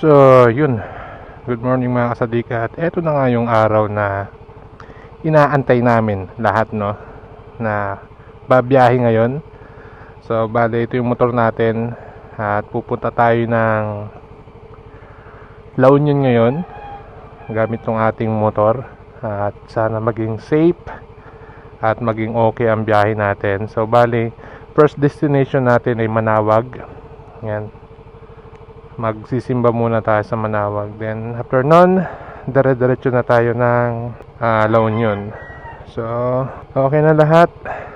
So, yun. Good morning mga kasadika. At eto na nga yung araw na inaantay namin lahat, no? Na babiyahe ngayon. So, bale, ito yung motor natin. At pupunta tayo ng La Union ngayon. Gamit tong ating motor. At sana maging safe. At maging okay ang biyahe natin. So, bale, first destination natin ay Manawag. Yan magsisimba muna tayo sa Manawag. Then after nun, dire-diretso na tayo ng ah, La Union. So, okay na lahat.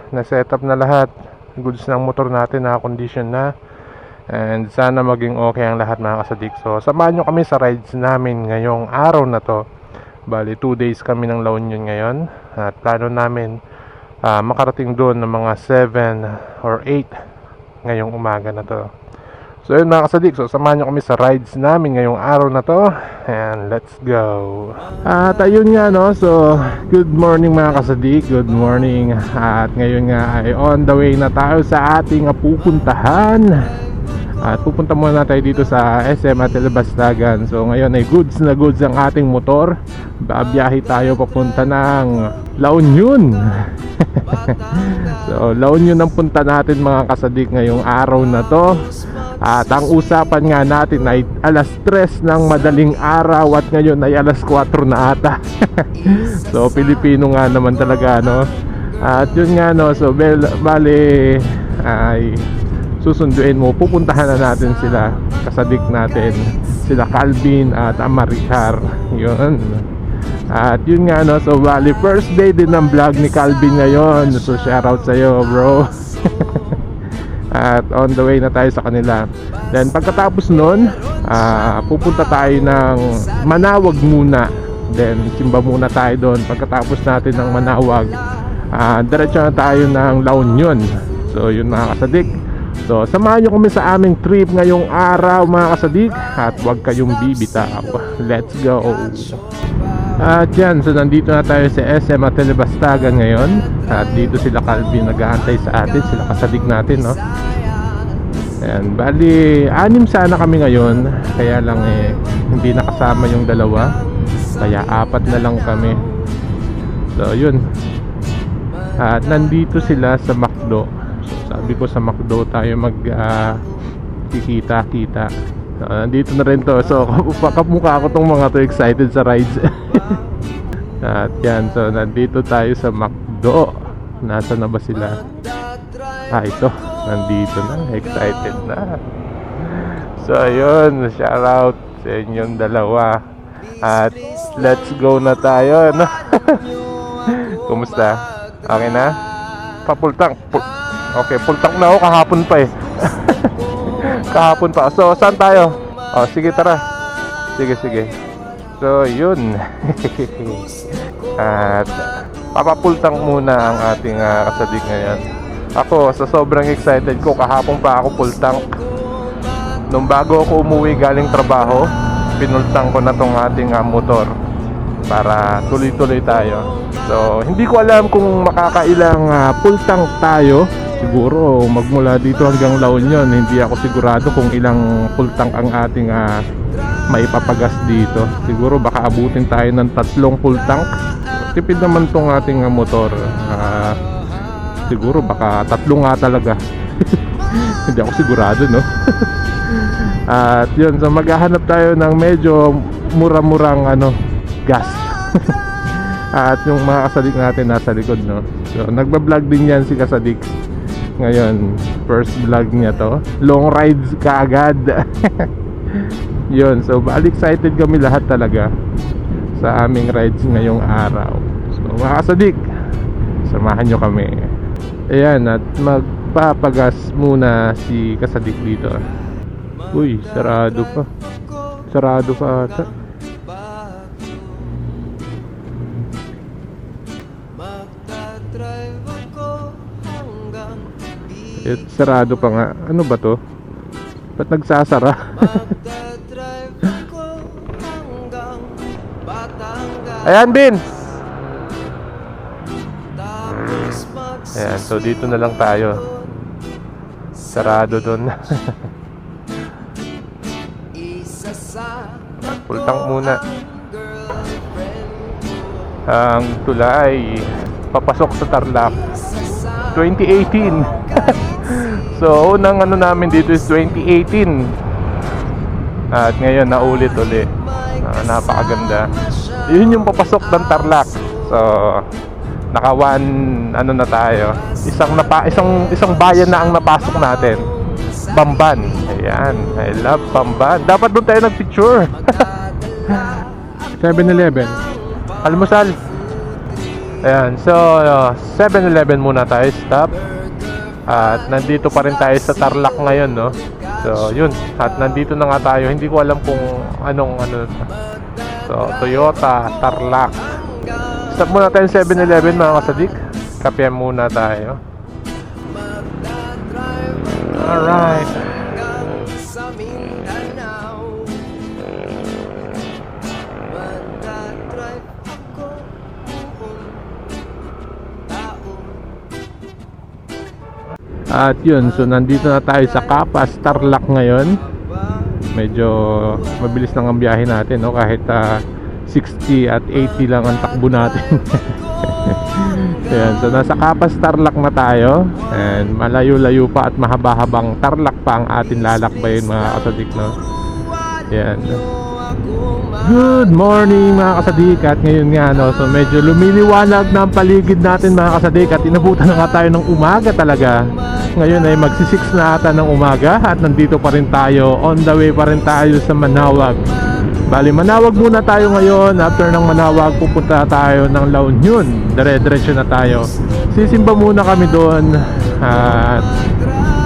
Na-set up na lahat. Goods ng motor natin, na-condition na. And sana maging okay ang lahat mga kasadik. So, samahan nyo kami sa rides namin ngayong araw na to. Bali, 2 days kami ng La Union ngayon. At plano namin ah, makarating doon ng mga 7 or 8 ngayong umaga na to. So yun mga kasadik, so samahan nyo kami sa rides namin ngayong araw na to. And let's go. At ayun nga no, so good morning mga kasadik, good morning. At ngayon nga ay on the way na tayo sa ating pupuntahan At pupunta muna tayo dito sa SM at Bastagan. So ngayon ay goods na goods ang ating motor. Babiyahe tayo papunta ng La Union. So La Union ang punta natin mga kasadik ngayong araw na to. At ang usapan nga natin ay alas 3 ng madaling araw at ngayon ay alas 4 na ata. so Pilipino nga naman talaga no. At yun nga no, so bel, bale ay susunduin mo, pupuntahan na natin sila, kasadik natin, sila Calvin at Amaricar. Yun. At yun nga no, so bali first day din ng vlog ni Calvin ngayon. So shoutout sa iyo, bro. At on the way na tayo sa kanila. Then pagkatapos nun, ah, pupunta tayo ng Manawag muna. Then simba muna tayo doon. Pagkatapos natin ng Manawag, ah, diretso na tayo ng La Union. So yun mga kasadik. So samahan nyo kami sa aming trip ngayong araw mga kasadik. At huwag kayong bibitaw. Let's go! At yan, so nandito na tayo sa SM at Telebastagan ngayon At dito sila Calvin nag-aantay sa atin, sila kasadik natin no Ayan, bali, anim sana kami ngayon Kaya lang eh, hindi nakasama yung dalawa Kaya apat na lang kami So yun At nandito sila sa McDo sabi ko sa McDo tayo mag ah, kikita-kita So, nandito na rin to. So, kapmukha ko tong mga to excited sa rides. At yan, so nandito tayo sa McDo. Nasa na ba sila? Ah, ito. Nandito na. Excited na. So, ayun. Shout out sa inyong dalawa. At let's go na tayo. No? Kumusta? Okay na? Papultang. Pu- okay, pultang na ako kahapon pa eh. kahapon pa. So, saan tayo? Oh, sige tara. Sige, sige. So, yun. At papapultang muna ang ating uh, kasadig ngayon. Ako, sa sobrang excited ko, kahapon pa ako pultang. Nung bago ako umuwi galing trabaho, pinultang ko na tong ating ah, motor para tuloy-tuloy tayo. So, hindi ko alam kung makakailang ah, pultang tayo. Siguro magmula dito hanggang La Union, hindi ako sigurado kung ilang pultang ang ating ah, maipapagas dito. Siguro baka abutin tayo ng tatlong full tank. Tipid naman tong ating ah, motor. Ah, siguro baka tatlo nga talaga. hindi ako sigurado, no? At yun, so maghahanap tayo ng medyo mura-murang ano, gas. At yung mga kasadik natin nasa likod, no? So, nagba-vlog din yan si kasadik. Ngayon, first vlog niya to. Long rides kaagad. yun, so bali excited kami lahat talaga sa aming rides ngayong araw. So, mga samahan nyo kami. Ayan, at magpapagas muna si kasadik dito. Uy, sarado pa. Sarado pa ata. Eh, sarado pa nga. Ano ba to? Ba't nagsasara? Ayan, Bin! Ayan, so dito na lang tayo. Sarado sa full muna. Ang tulay, papasok sa Tarlac. 2018. So, unang ano namin dito is 2018. At ngayon, naulit uli. Ah, napakaganda. Yun yung papasok ng Tarlac. So, naka one, ano na tayo. Isang, napa, isang, isang bayan na ang napasok natin. Bamban. Ayan. I love Bamban. Dapat doon tayo nagpicture. 7-Eleven. Almusal. Ayan. So, uh, 7-Eleven muna tayo. Stop. At nandito pa rin tayo sa Tarlac ngayon, no? So, yun. At nandito na nga tayo. Hindi ko alam kung anong ano. So, Toyota, Tarlac. Stop muna tayo sa 7-Eleven, mga kasadik. Kape muna tayo. Alright. At yun, so nandito na tayo sa Kapas, Tarlac ngayon. Medyo mabilis lang ang biyahe natin, no? Kahit ah, 60 at 80 lang ang takbo natin. Ayan, so nasa Kapas, Tarlac na tayo. And malayo-layo pa at mahaba-habang Tarlac pa ang atin lalakbayin mga kasadik, no? Ayan. Good morning mga kasadik at ngayon nga no, so medyo lumiliwanag na ang paligid natin mga kasadik at inabutan na nga tayo ng umaga talaga ngayon ay magsi 6 na ata ng umaga at nandito pa rin tayo on the way pa rin tayo sa Manawag Bali Manawag muna tayo ngayon after ng Manawag pupunta tayo ng La Union dire-diretso na tayo sisimba muna kami doon at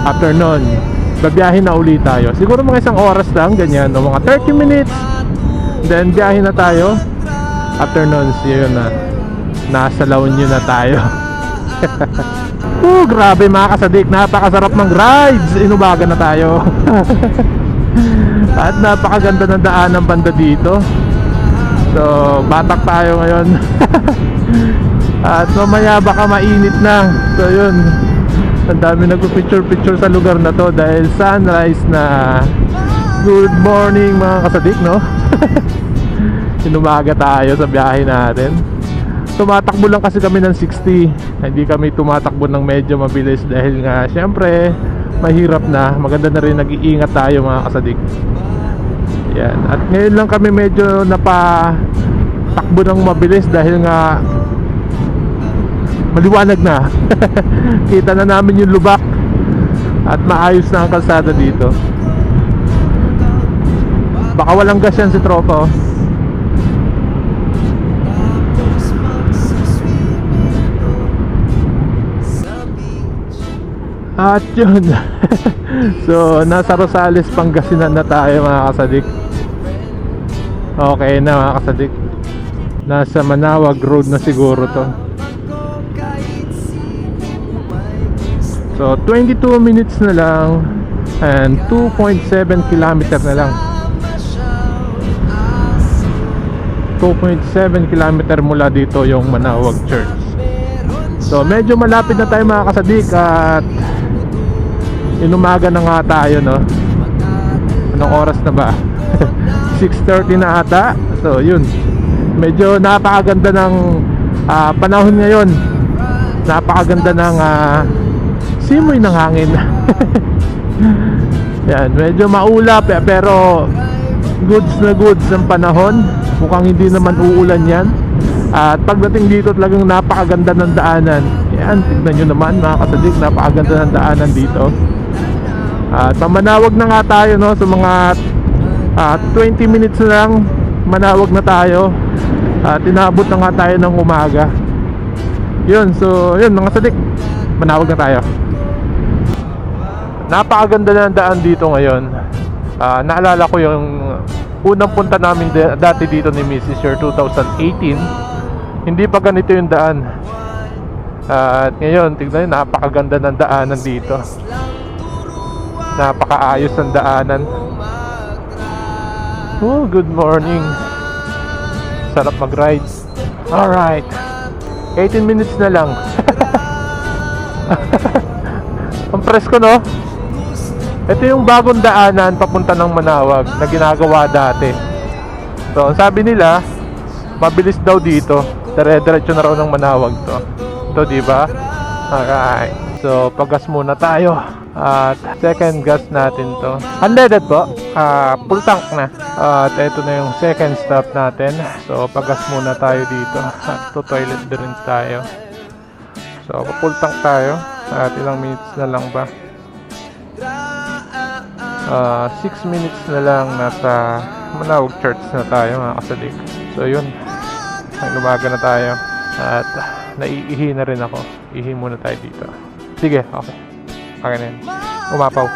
after nun babiyahin na ulit tayo siguro mga isang oras lang ganyan no? mga 30 minutes Then biyahe na tayo. After nun, yun na. Nasa La Union na tayo. oh, grabe mga kasadik. Napakasarap ng rides. Inubaga na tayo. At napakaganda ng daan ng banda dito. So, batak tayo ngayon. At mamaya baka mainit na. So, yun. Ang dami nagpo-picture-picture sa lugar na to dahil sunrise na. Good morning mga kasadik, no? Inumaga tayo sa biyahe natin. Tumatakbo lang kasi kami ng 60. Hindi kami tumatakbo ng medyo mabilis dahil nga syempre mahirap na. Maganda na rin nag-iingat tayo mga kasadik. Yan. At ngayon lang kami medyo napa takbo ng mabilis dahil nga maliwanag na. Kita na namin yung lubak at maayos na ang kalsada dito. Baka walang gas yan si tropa oh. At yun. So nasa Rosales Pangasinan na tayo mga kasadik. Okay na mga kasadik. Nasa Manawag Road na siguro to. So 22 minutes na lang And 2.7 kilometer na lang. 2.7 kilometer mula dito yung Manawag Church. So medyo malapit na tayo mga kasadik At inumaga na nga tayo no Anong oras na ba? 6.30 na ata So yun Medyo napakaganda ng ah, panahon ngayon Napakaganda ng ah, simoy ng hangin Yan, medyo maulap eh, pero goods na goods ang panahon. Mukhang hindi naman uulan yan. At pagdating dito talagang napakaganda ng daanan. Yan, tignan nyo naman mga kasadik, napakaganda ng daanan dito. At pamanawag na nga tayo no, sa mga ah, 20 minutes na lang, manawag na tayo. At inabot na nga tayo ng umaga. Yun, so yun mga sadik, manawag na tayo. Napakaganda na ng daan dito ngayon. Ah, naalala ko yung unang punta namin dati dito ni Mrs. Year 2018. Hindi pa ganito yung daan. Ah, at ngayon, tignan nyo, napakaganda ng daanan dito. Napakaayos ng daanan. Oh, good morning. Sarap mag-ride. Alright. 18 minutes na lang. Ang presko, no? Ito yung bagong daanan papunta ng Manawag na ginagawa dati. So, ang sabi nila, mabilis daw dito. Dire-diretso na raw ng manawag to. Ito, di ba? Alright. So, pagas muna tayo. At second gas natin to. Unleaded po. Ah, full tank na. At ito na yung second stop natin. So, pagas muna tayo dito. At to toilet din tayo. So, full tank tayo. At ilang minutes na lang ba? 6 minutes na lang nasa Manawag Church na tayo mga kasadik. So yun, ang umaga na tayo. At naiihi na rin ako. Ihi muna tayo dito. Sige, okay. Na yan. Umapaw.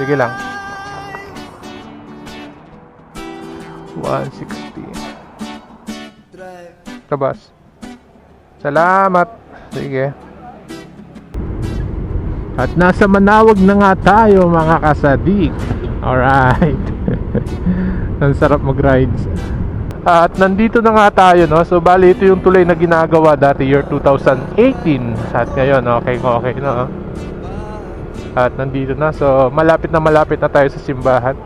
Sige lang. 160. drive Tabas. Salamat. Sige. At nasa Manawag na nga tayo mga kasadik. Alright. Ang sarap mag-rides. At nandito na nga tayo, no? So, bali, ito yung tulay na ginagawa dati year 2018. At ngayon, okay, okay, no? At nandito na. So, malapit na malapit na tayo sa simbahan.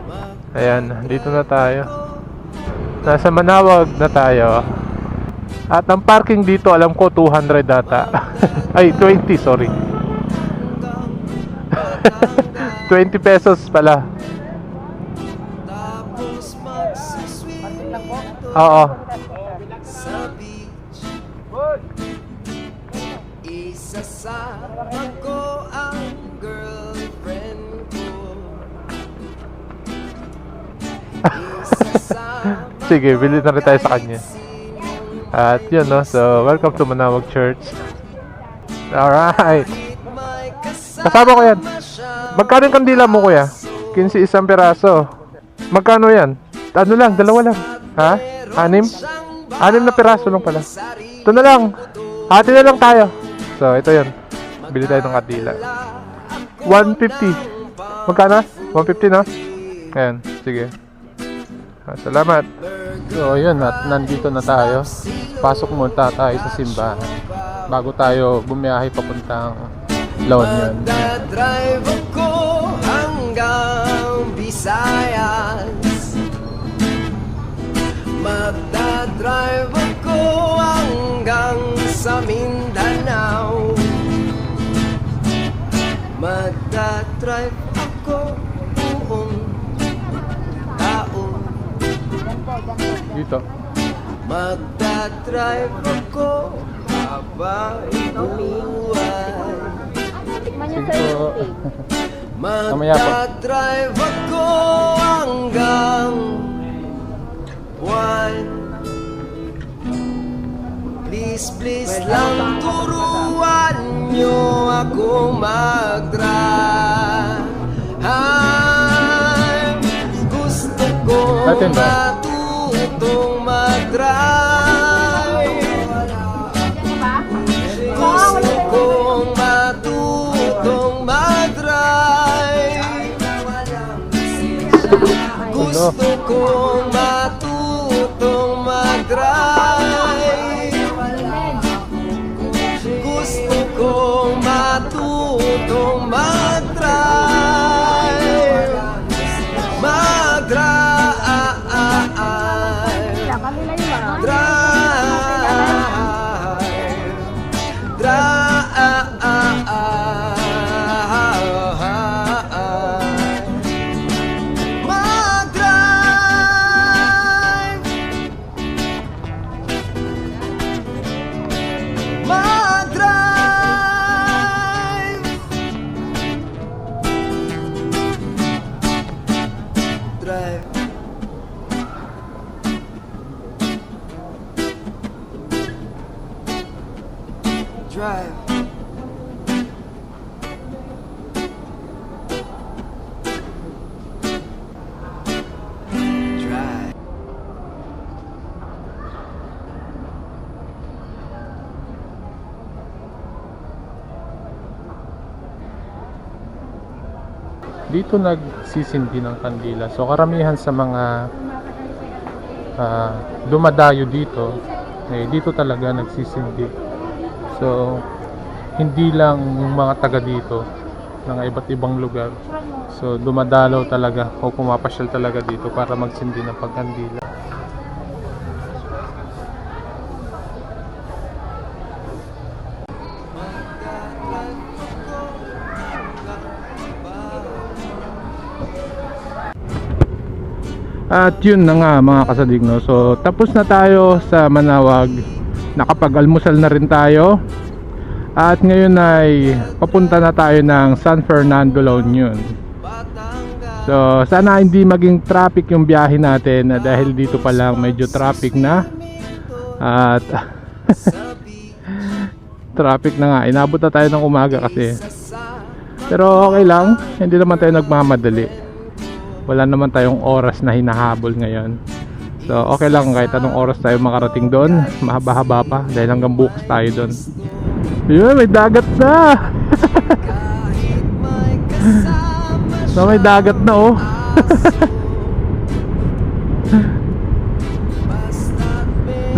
Ayan, dito na tayo. Nasa Manawag na tayo. At ang parking dito, alam ko 200 data. Ay, 20, sorry. 20 pesos pala. Oo. Isasama ko ang girlfriend ko Sige, bili na rin tayo sa kanya. At yun, no? So, welcome to Manawag Church. Alright. Kasama ko yan. Magkano yung kandila mo, kuya? 15 isang piraso. Magkano yan? Ano lang, dalawa lang. Ha? Anim? Anim na piraso lang pala. Ito na lang. Hati na lang tayo. So, ito yun. Bili tayo ng kandila. 150. Magkano? 150 no? Ayan, sige. Ah, Salamat. So, yun at nandito na tayo. Pasok muna tayo sa simbahan. Bago tayo bumiyahe papuntang La Union. Magdadrive ako hanggang Visayas Magdadrive ako hanggang sa Mindanao Magdadrive ako buong taon Dito. Magdadrive ako habang buhay po. Magdadrive ako hanggang buwan Please, please. Lang turuan nyo ako mag-drive Gusto ko matutong mag-drive gusto kong matutong mag-drive Gusto kong Dito nagsisindi ng kandila. So karamihan sa mga ah, dumadayo dito, eh, dito talaga nagsisindi. So hindi lang mga taga dito ng iba't ibang lugar. So dumadalaw talaga o pumapasyal talaga dito para magsindi ng pagkandila. At yun na nga mga kasadig no. So tapos na tayo sa Manawag. Nakapag-almusal na rin tayo. At ngayon ay papunta na tayo ng San Fernando La Union. So sana hindi maging traffic yung biyahe natin na dahil dito pa lang medyo traffic na. At traffic na nga. Inabot na tayo ng umaga kasi. Pero okay lang, hindi naman tayo nagmamadali. Wala naman tayong oras na hinahabol ngayon. So okay lang kahit anong oras tayo makarating doon. Mahaba-haba pa dahil hanggang bukas tayo doon. Yun, may dagat na! so may dagat na oh.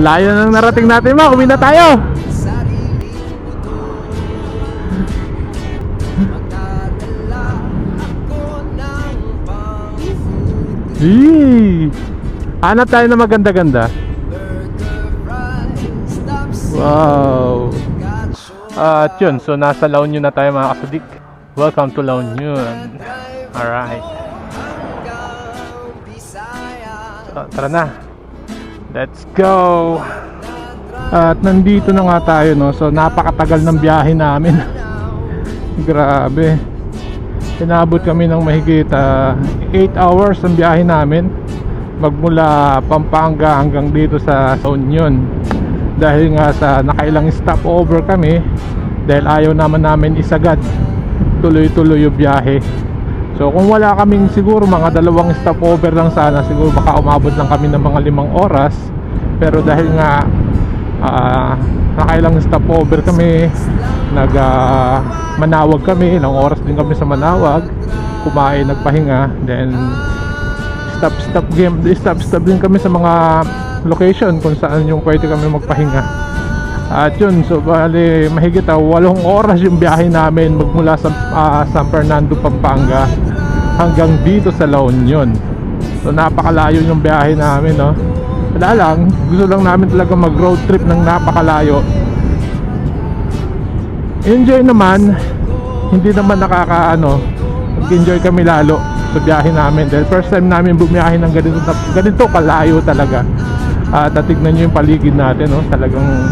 Layo nang narating natin ma, uwi na tayo! Yee! Hanap tayo na maganda-ganda. Wow! At yun, so nasa La Union na tayo mga kasadik. Welcome to La Union. Alright. So, tara na. Let's go! At nandito na nga tayo no. So napakatagal ng biyahe namin. Grabe. Inabot kami ng mahigit 8 hours ang biyahe namin magmula Pampanga hanggang dito sa Union. Dahil nga sa nakailang stopover kami dahil ayaw naman namin isagad tuloy-tuloy yung biyahe. So kung wala kaming siguro mga dalawang stopover lang sana siguro baka umabot lang kami ng mga limang oras. Pero dahil nga ah, nakailang stopover kami. Nag ah, manawag kami. Ilang oras din kami sa manawag. Kumain nagpahinga. Then stop stop game stop stop din kami sa mga location kung saan yung pwede kami magpahinga. At yun so bali mahigit ah, walong oras yung biyahe namin magmula sa ah, San Fernando Pampanga hanggang dito sa La Union. So napakalayo yung biyahe namin no wala lang. Gusto lang namin talaga mag road trip ng napakalayo. Enjoy naman. Hindi naman nakakaano. Enjoy kami lalo sa biyahe namin. Dahil first time namin bumiyahe ng ganito, ganito kalayo talaga. At tignan nyo yung paligid natin no? talagang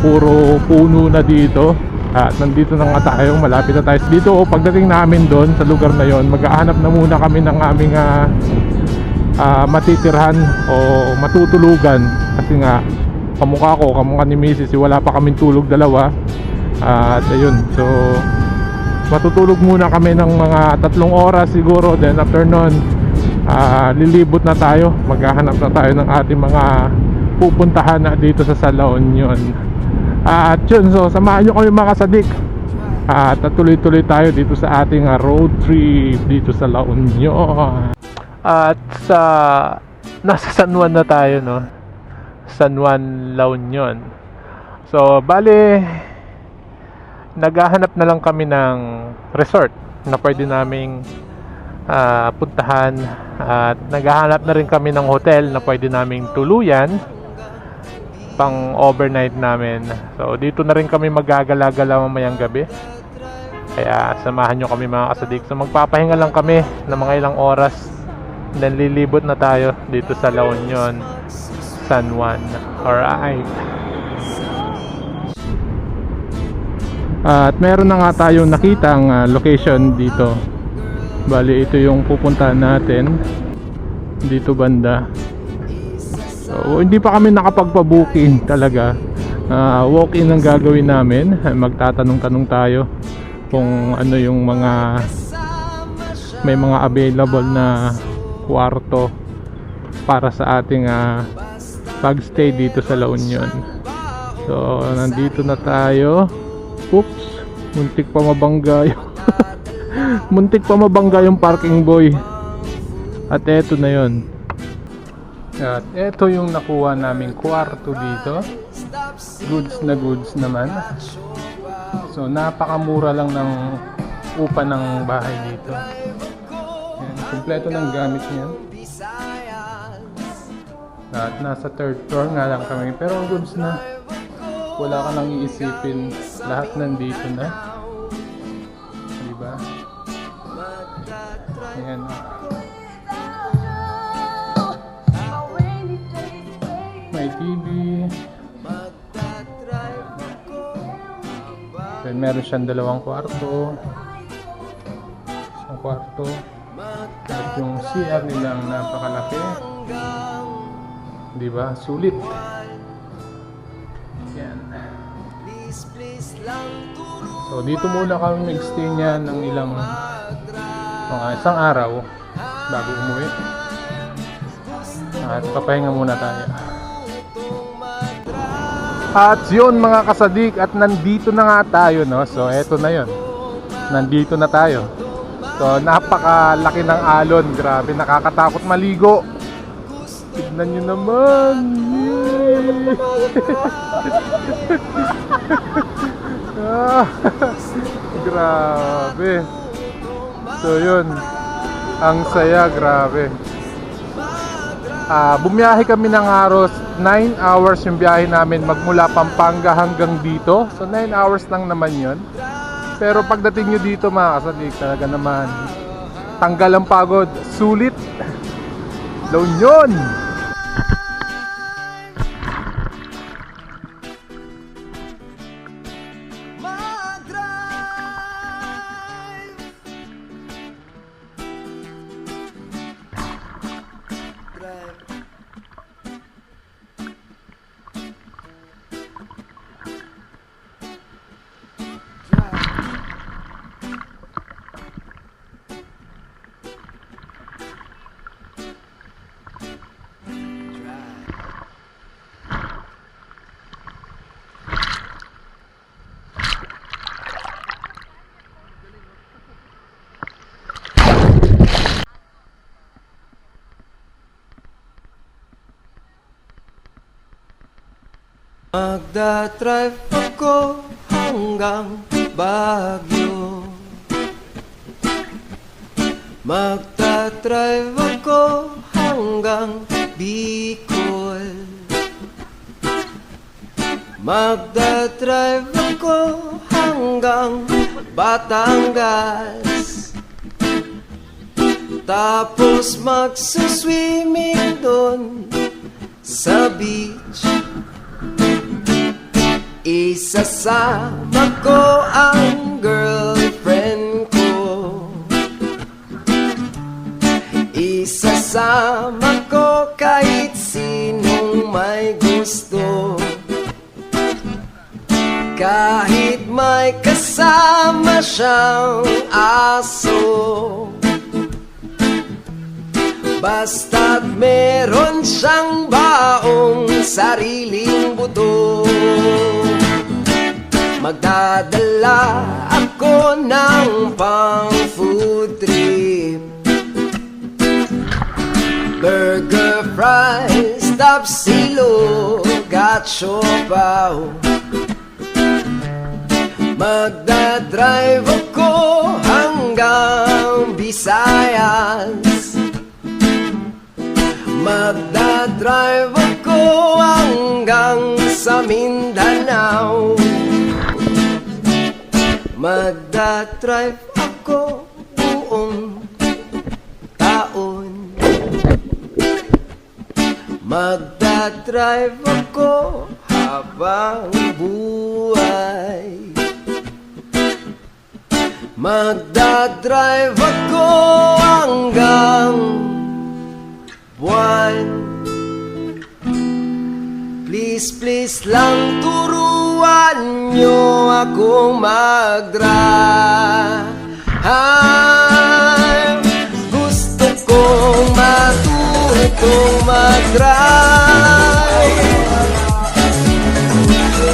puro puno na dito. At nandito na nga tayo. Malapit na tayo. Dito oh, pagdating namin doon sa lugar na yon maghahanap na muna kami ng aming ah, ah, matitirhan o matutulugan. Kasi nga kamukha ko kamukha ni Mrs. wala pa kaming tulog dalawa. At ayun so matutulog muna kami ng mga tatlong oras siguro. Then after nun ah, lilibot na tayo. Maghahanap na tayo ng ating mga pupuntahan na dito sa La Union. At yun so samahan nyo kami mga kasadik. At tuloy-tuloy tayo dito sa ating road trip dito sa La Union at sa nasa San Juan na tayo no? San Juan La Union. So bale naghahanap na lang kami ng resort na pwede naming ah, puntahan. At naghahanap na rin kami ng hotel na pwede naming tuluyan pang overnight namin. So dito na rin kami magagala-gala mamayang gabi. Kaya samahan nyo kami mga kasadik. So magpapahinga lang kami ng mga ilang oras then lilibot na tayo dito sa La Union San Juan alright At meron na nga tayong nakitang ah, location dito. Bali ito yung pupuntahan natin. Dito banda. So, hindi pa kami nakapagpa-booking talaga. Ah, walk-in ang gagawin namin. Magtatanong-tanong tayo kung ano yung mga may mga available na kwarto para sa ating ah, pagstay dito sa La Union. So, nandito na tayo. Oops, muntik pa mabangga yung muntik pa mabangga yung parking boy. At eto na yon. At eto yung nakuha naming kwarto dito. Goods na goods naman. So napakamura lang ng upa ng bahay dito. Yan, kumpleto ng gamit niya. At nasa third floor nga lang kami. Pero goods na wala ka nang iisipin lahat nandito na diba ayan may TV. Then meron siyang dalawang kwarto. Isang kwarto. At yung CR nilang napakalaki. Di ba? Sulit. Yan. So dito muna kami mag-stay niya ng ilang mga isang araw bago umuwi. At papahinga muna tayo. At yun mga kasadik at nandito na nga tayo no. So eto na yun. Nandito na tayo. So napakalaki ng alon. Grabe nakakatakot maligo. Tignan nyo naman. Ah, grabe. So yun. Ang saya, grabe. Ah, bumiyahe kami ng halos 9 hours yung biyahe namin magmula Pampanga hanggang dito. So 9 hours lang naman yun. Pero pagdating nyo dito mga kasadik, talaga naman tanggal ang pagod. Sulit. La Union. Magdadrive ako hanggang Baguio. Magdadrive ako hanggang Bicol. Magdadrive ako hanggang Batangas. Tapos magsuswimming doon sa beach Isasama ko ang girlfriend ko. Isasama ko kahit sinong may gusto. Kahit may kasama siyang aso. Basta't meron siyang baong sariling buto Magdadala ako ng pang food trip. Burger, fries, tapsilo, gacho pao. Magdadrive ako hanggang Visayas. Magdadrive ako hanggang sa Mindanao Magdadrive ako buong taon. Magdadrive ako habang buhay. Magdadrive ako hanggang buwan Please, please lang turuan nyo akong mag-drive Gusto kong matutong mag-drive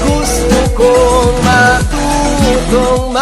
Gusto kong matutong